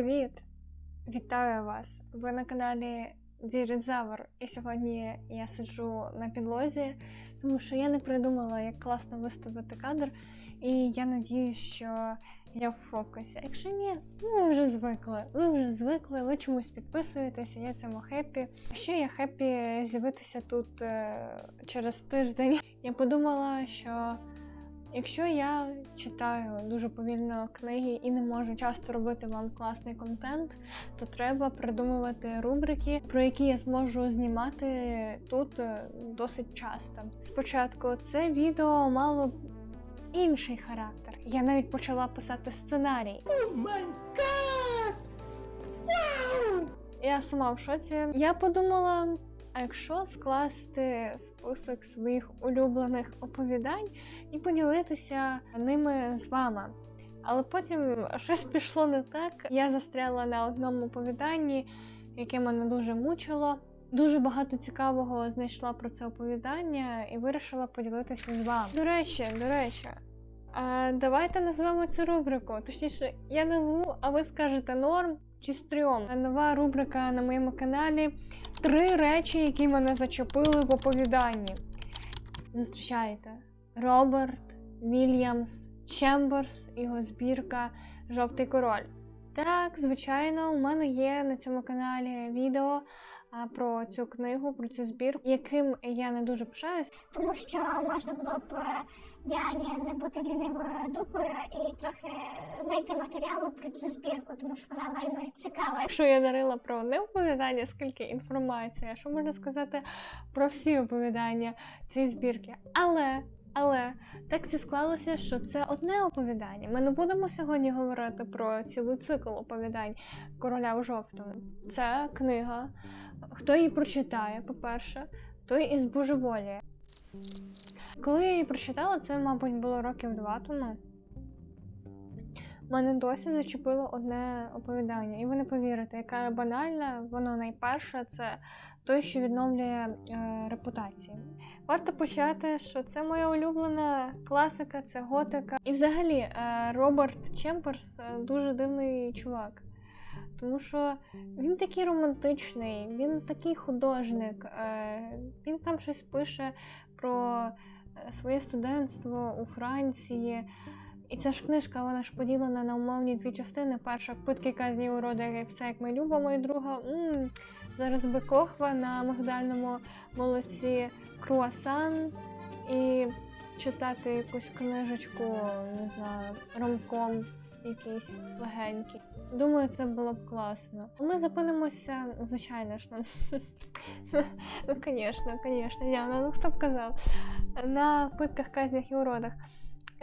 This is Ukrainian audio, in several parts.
Привіт! Вітаю вас! Ви на каналі Дірізавр. І сьогодні я сиджу на підлозі, тому що я не придумала, як класно виставити кадр. І я надію, що я в фокусі. Якщо ні, ну ви вже звикли. Ви вже звикли, ви чомусь підписуєтеся, я цьому хеппі. Ще я хеппі з'явитися тут е, через тиждень. Я подумала, що Якщо я читаю дуже повільно книги і не можу часто робити вам класний контент, то треба придумувати рубрики, про які я зможу знімати тут е, досить часто. Спочатку це відео мало б інший характер. Я навіть почала писати сценарій. Я сама в шоці. Я подумала. А якщо скласти список своїх улюблених оповідань і поділитися ними з вами. Але потім щось пішло не так. Я застряла на одному оповіданні, яке мене дуже мучило. Дуже багато цікавого знайшла про це оповідання і вирішила поділитися з вами. До речі, до речі, давайте назвемо цю рубрику. Точніше, я назву, а ви скажете норм чи стрьом. Нова рубрика на моєму каналі Три речі, які мене зачепили в оповіданні. Зустрічайте Роберт Вільямс Чемберс, його збірка Жовтий король. Так, звичайно, у мене є на цьому каналі відео про цю книгу, про цю збірку, яким я не дуже пишаюсь. тому що можна було б е, Діані не бути лінивою дупою і трохи знайти матеріалу про цю збірку, тому що вона вельми цікава. Якщо я дарила про одне оповідання, скільки інформації, а що можна сказати про всі оповідання цієї збірки. Але. Але так це склалося, що це одне оповідання. Ми не будемо сьогодні говорити про цілий цикл оповідань короля в жовтому. Це книга. Хто її прочитає, по-перше, той і збожеволіє. Коли я її прочитала, це, мабуть, було років два тому. Мене досі зачепило одне оповідання, і ви не повірите, яка банальна, воно найперше це той, що відновлює е, репутацію. Варто почати, що це моя улюблена класика, це готика. І взагалі е, Роберт Чемперс е, дуже дивний чувак. Тому що він такий романтичний, він такий художник, е, він там щось пише про своє студентство у Франції. І ця ж книжка, вона ж поділена на умовні дві частини. Перша питки казні уроди, все як ми любимо, і друга м зараз би кохва на мигдальному молоці круасан і читати якусь книжечку, не знаю, ромком якийсь легенький. Думаю, це було б класно. Ми зупинимося, звичайно ж, ну, звісно, звісно, Яна, ну хто б казав, на питках казнях і уродах.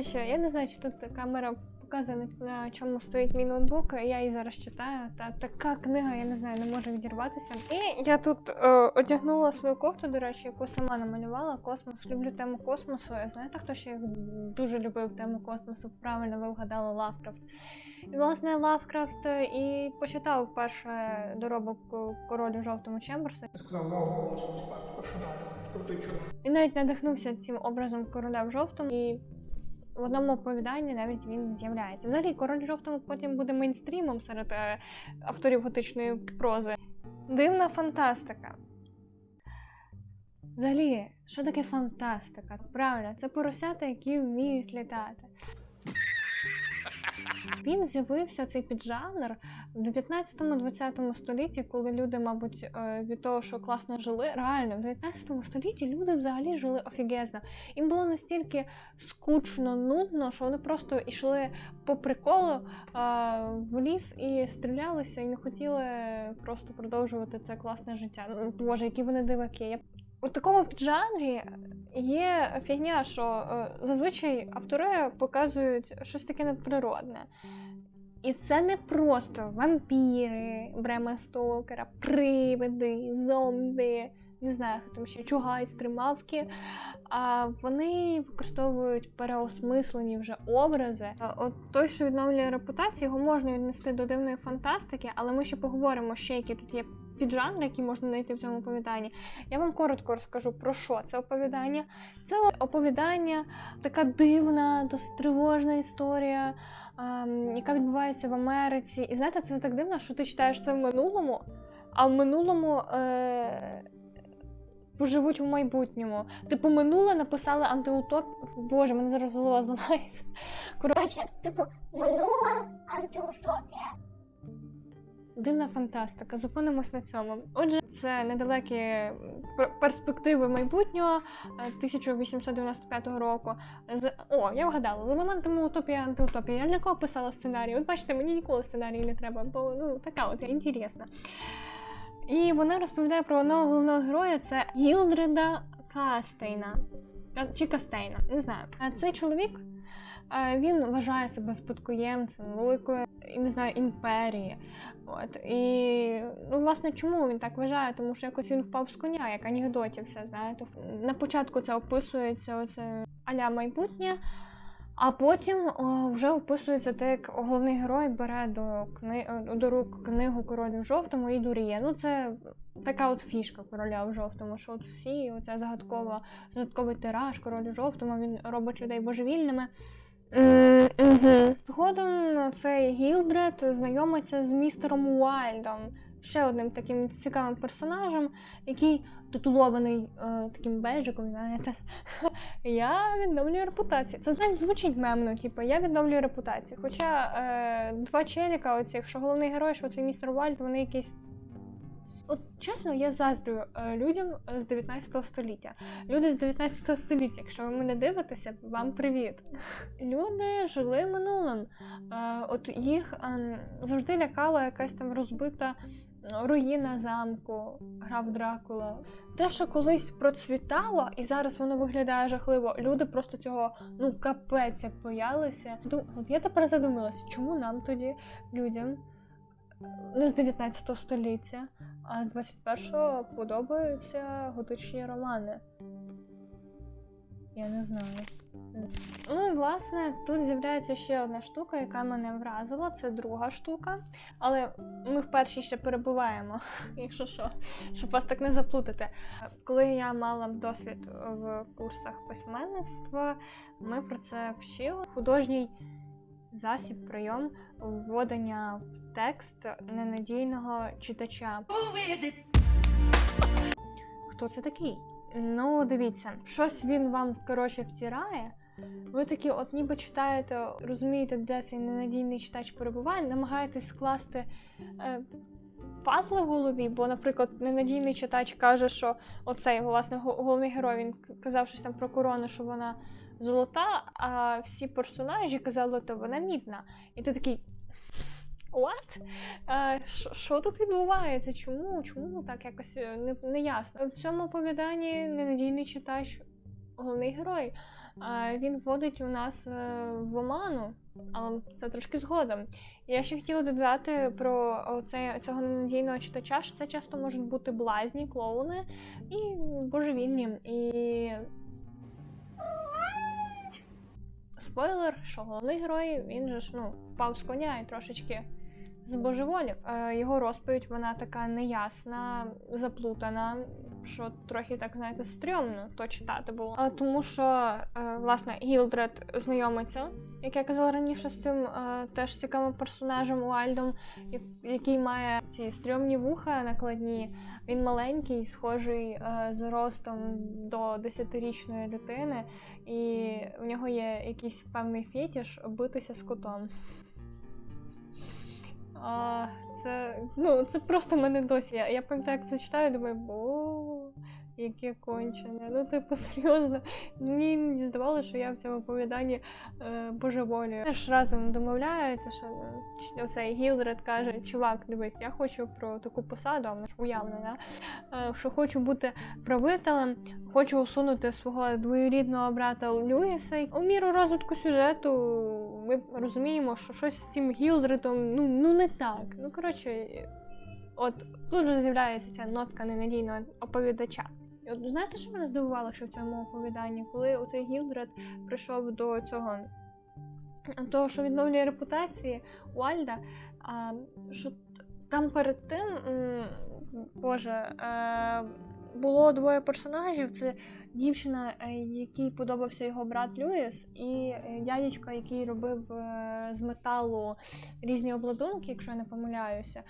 Що, я не знаю, чи тут камера показує, на чому стоїть мій ноутбук. Я її зараз читаю. Та така книга, я не знаю, не може відірватися. І я тут е, одягнула свою кофту, до речі, яку сама намалювала. Космос. Люблю тему космосу. Знаєте, хто ще дуже любив тему космосу? Правильно ви вгадали Лавкрафт. І, власне, Лавкрафт і почитав вперше доробок королю жовтому Чемберса. сказав вау, пошинаю. Він навіть надихнувся цим образом короля в жовтому, і в одному оповіданні навіть він з'являється. Взагалі, король жовтому потім буде мейнстрімом серед е, авторів готичної прози. Дивна фантастика. Взагалі, що таке фантастика? Правильно, це поросята, які вміють літати. Він з'явився цей піджанр в 19-20 столітті, коли люди, мабуть, е, від того, що класно жили, реально в 19 столітті люди взагалі жили офігезно. Їм було настільки скучно, нудно, що вони просто йшли по приколу е, в ліс і стрілялися, і не хотіли просто продовжувати це класне життя. Боже, які вони диваки. У такому піджанрі є фігня, що е, зазвичай автори показують щось таке надприродне. І це не просто вампіри, Брема Стокера, привиди, зомбі, не знаю, хто там ще чугайстри, мавки. А вони використовують переосмислені вже образи. От той, що відновлює репутацію, його можна віднести до дивної фантастики, але ми ще поговоримо ще, які тут є піджанри, які можна знайти в цьому оповіданні. Я вам коротко розкажу про що це оповідання. Це оповідання, така дивна, досить тривожна історія, ем, яка відбувається в Америці. І знаєте, це так дивно, що ти читаєш це в минулому, а в минулому. Е- Поживуть у майбутньому. Типу, минуле написали антиутоп. Боже, мене зараз голова зламається. Коротше, типу, минула антиутопія. Дивна фантастика. Зупинимось на цьому. Отже, це недалекі перспективи майбутнього е, 1895 року. З о, я вгадала, з елементами утопія антиутопія. Я для кого писала сценарій? От бачите, мені ніколи сценарій не треба, бо ну така от я інтересна. І вона розповідає про одного головного героя це Гілдреда Кастейна. Чи Кастейна, не знаю. А цей чоловік е, він вважає себе спадкоємцем великої не знаю, імперії. От і ну, власне, чому він так вважає? Тому що якось він впав з коня, як анекдотівся, знаєте. На початку це описується оце аля майбутнє, а потім о, вже описується те, як головний герой бере до кни... до рук книгу королю жовтому і дуріє. Ну, це така от фішка короля в жовтому, що от всі оця загадкова, загадковий тираж королю жовтому, він робить людей божевільними. Згодом цей Гілдред знайомиться з містером Уайлдом, ще одним таким цікавим персонажем, який титулований е, таким бейджиком, знаєте. Я відновлюю репутацію. Це навіть звучить мемно, типу, я відновлюю репутацію. Хоча е, два челіка, оцих, що головний герой, що цей містер Уайлд, вони якісь. От чесно, я заздрю е, людям з 19 століття. Люди з 19 століття, якщо ви мене дивитеся, вам привіт. Люди жили минулим. Е, От їх е, завжди лякала якась там розбита руїна замку, грав Дракула. Те, що колись процвітало, і зараз воно виглядає жахливо. Люди просто цього ну капець як боялися. От я тепер задумалася, чому нам тоді людям не з 19 століття, а з 21-го подобаються готичні романи. Я не знаю. Ну і власне тут з'являється ще одна штука, яка мене вразила. Це друга штука. Але ми в першій ще перебуваємо, якщо що, щоб вас так не заплутати. Коли я мала досвід в курсах письменництва, ми про це вчили. Художній засіб, прийом вводення в текст ненадійного читача. Хто це такий? Ну, дивіться, щось він вам коротше втирає. Ви такі, от ніби читаєте, розумієте, де цей ненадійний читач перебуває, намагаєтесь скласти е, пазли в голові, бо, наприклад, ненадійний читач каже, що оцей власне го- головний герой він казав щось там про корону, що вона золота, а всі персонажі казали, то вона мідна. І ти такий. What? Е, що- Що тут відбувається? Чому? Чому так якось е, не, не ясно? В цьому оповіданні ненадійний читач, головний герой. е, Він вводить у нас е, в оману, але це трошки згодом. Я ще хотіла додати про оце, цього ненадійного читача, що це часто можуть бути блазні, клоуни і божевільні. І спойлер, що головний герой він же ж ну, впав з коня і трошечки збожеволів. Е, його розповідь вона така неясна, заплутана, що трохи так, знаєте, стрьомно то читати було. А, тому що, е, власне, Гілдред знайомиться, як я казала раніше, з цим е, теж цікавим персонажем Уайльдом, я- який має ці стрьомні вуха накладні. Він маленький, схожий е, з ростом до 10-річної дитини, і в нього є якийсь певний фетіш битися з котом. А, це, ну, це просто мене досі. Я, я пам'ятаю, як це читаю, думаю, бо яке кончене. Ну, типу, серйозно. Мені здавалося, що я в цьому оповіданні е, божеволію. Теж разом домовляються, що ч- оцей Гілдред каже: чувак, дивись, я хочу про таку посаду, а вона ж уявлена, е, що хочу бути правителем, хочу усунути свого двоюрідного брата Люїса. І У міру розвитку сюжету ми розуміємо, що щось з цим Гілдредом ну, ну не так. Ну, коротше, от тут же з'являється ця нотка ненадійного оповідача. От знаєте, що мене здивувало, що в цьому оповіданні, коли оцей Гілдред прийшов до цього того, що відновлює репутації Уальда, а, що там перед тим Боже, е, було двоє персонажів. Це дівчина, е, якій подобався його брат Люїс, і е, дядечка, який робив е, з металу різні обладунки, якщо я не помиляюся.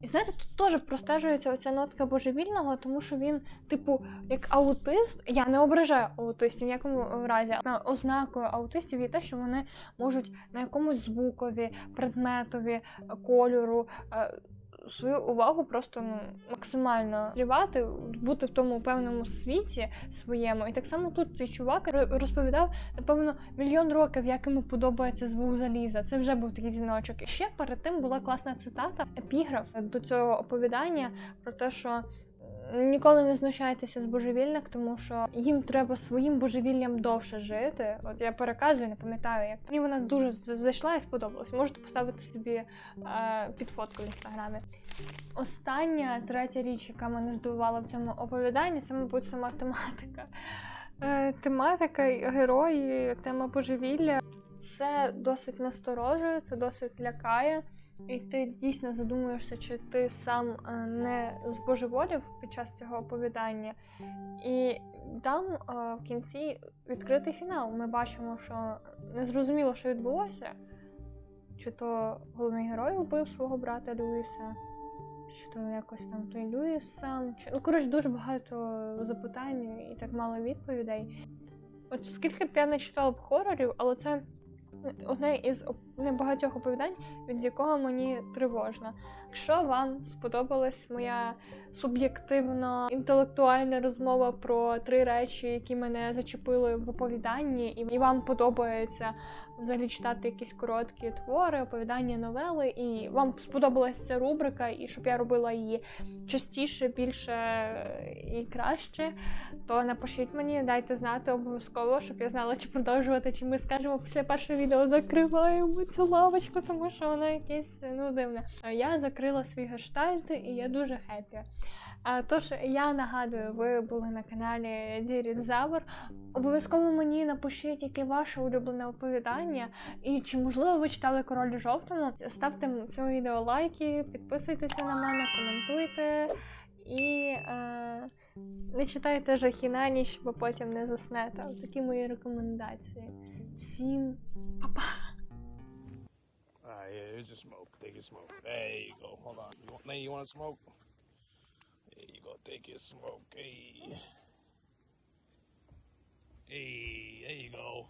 І знаєте, тут теж простежується оця нотка божевільного, тому що він, типу, як аутист, я не ображаю аутистів в ніякому разі. На ознакою аутистів є те, що вони можуть на якомусь звукові, предметові, е, кольору. Свою увагу просто ну, максимально тривати, бути в тому певному світі своєму. І так само тут цей чувак ро- розповідав, напевно, мільйон років, як йому подобається звук заліза. Це вже був такий дзвіночок. І ще перед тим була класна цитата, епіграф до цього оповідання про те, що ніколи не знущайтеся з божевільних, тому що їм треба своїм божевіллям довше жити. От я переказую, не пам'ятаю, як мені вона дуже зайшла і сподобалась. Можете поставити собі е, під фотку в інстаграмі. Остання третя річ, яка мене здивувала в цьому оповіданні, це, мабуть, сама тематика. Е, тематика, герої, тема божевілля. Це досить насторожує, це досить лякає. І ти дійсно задумуєшся, чи ти сам е, не збожеволів під час цього оповідання. І там е, в кінці відкритий фінал. Ми бачимо, що незрозуміло, що відбулося. Чи то головний герой вбив свого брата Люїса, чи то якось там той Люїс сам. Чи... Ну, коротше, дуже багато запитань і так мало відповідей. От скільки б я не читала б хорорів, але це одне із небагатьох оповідань, від якого мені тривожно. Якщо вам сподобалась моя суб'єктивно інтелектуальна розмова про три речі, які мене зачепили в оповіданні, і, вам подобається взагалі читати якісь короткі твори, оповідання, новели, і вам сподобалася ця рубрика, і щоб я робила її частіше, більше і краще, то напишіть мені, дайте знати обов'язково, щоб я знала, чи продовжувати, чи ми скажемо після першого відео закриваємо цю лавочку, тому що воно якесь ну дивне. Я закрила свій гештальт, і я дуже хеппі. Тож я нагадую, ви були на каналі Дірідзавр. Обов'язково мені напишіть, яке ваше улюблене оповідання, і чи можливо ви читали король жовтому. Ставте цьому відео лайки, підписуйтеся на мене, коментуйте і е, не читайте жахи на ніч, бо потім не заснете. Такі мої рекомендації. Всім па-па! Alright, yeah, here's your smoke. Take your smoke. There you go. Hold on. You want, you want to smoke? There you go. Take your smoke. Hey. Hey, there you go.